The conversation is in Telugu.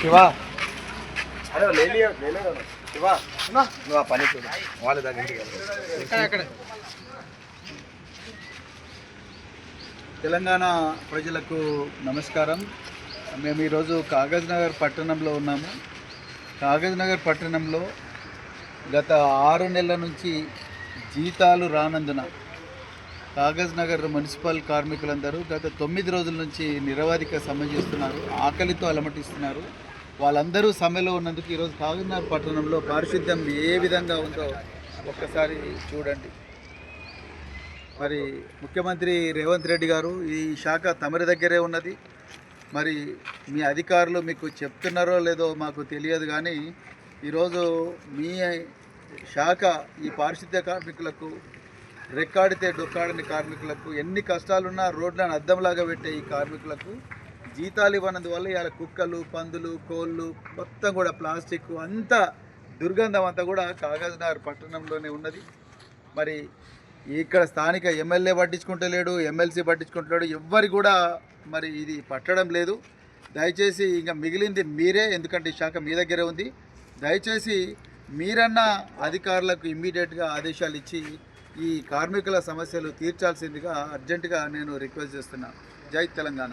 శివా. అరే తెలంగాణ ప్రజలకు నమస్కారం. మేము ఈరోజు కాగజ్ నగర్ పట్టణంలో ఉన్నాము. కాగజ్ నగర్ పట్టణంలో గత ఆరు నెలల నుంచి జీతాలు రానందున కాగజ్ నగర్ మున్సిపల్ కార్మికులందరూ గత తొమ్మిది రోజుల నుంచి నిరవధిక సమ్మె చేస్తున్నారు ఆకలితో అలమటిస్తున్నారు. వాళ్ళందరూ సమ్మెలో ఉన్నందుకు ఈరోజు కాగజ్ నగర్ పట్టణంలో పారిశుద్ధ్యం ఏ విధంగా ఉందో ఒక్కసారి చూడండి. మరి ముఖ్యమంత్రి రేవంత్ రెడ్డి గారు ఈ శాఖ తమరి దగ్గరే ఉన్నది. మరి మీ అధికారులు మీకు చెప్తున్నారో లేదో మాకు తెలియదు కానీ ఈరోజు మీ శాఖ ఈ పారిశుద్ధ్య కార్మికులకు రెక్కాడితే డొక్కాడని కార్మికులకు ఎన్ని కష్టాలున్నా రోడ్లను అద్దంలాగా పెట్టే ఈ కార్మికులకు జీతాలు ఇవ్వనందువల్ల ఇవాళ కుక్కలు పందులు కోళ్ళు మొత్తం కూడా ప్లాస్టిక్ అంతా దుర్గంధం అంతా కూడా కాగజ్నగర్ పట్టణంలోనే ఉన్నది. మరి ఇక్కడ స్థానిక ఎమ్మెల్యే పట్టించుకుంటలేడు ఎమ్మెల్సీ పట్టించుకుంటలేడు ఎవ్వరు కూడా మరి ఇది పట్టడం లేదు. దయచేసి ఇంకా మిగిలింది మీరే ఎందుకంటే ఈ శాఖ మీ దగ్గరే ఉంది. దయచేసి మీరన్నా అధికారులకు ఇమ్మీడియట్గా ఆదేశాలు ఇచ్చి ఈ కార్మికుల సమస్యలు తీర్చాల్సిందిగా అర్జెంటుగా నేను రిక్వెస్ట్ చేస్తున్నా. జై తెలంగాణ.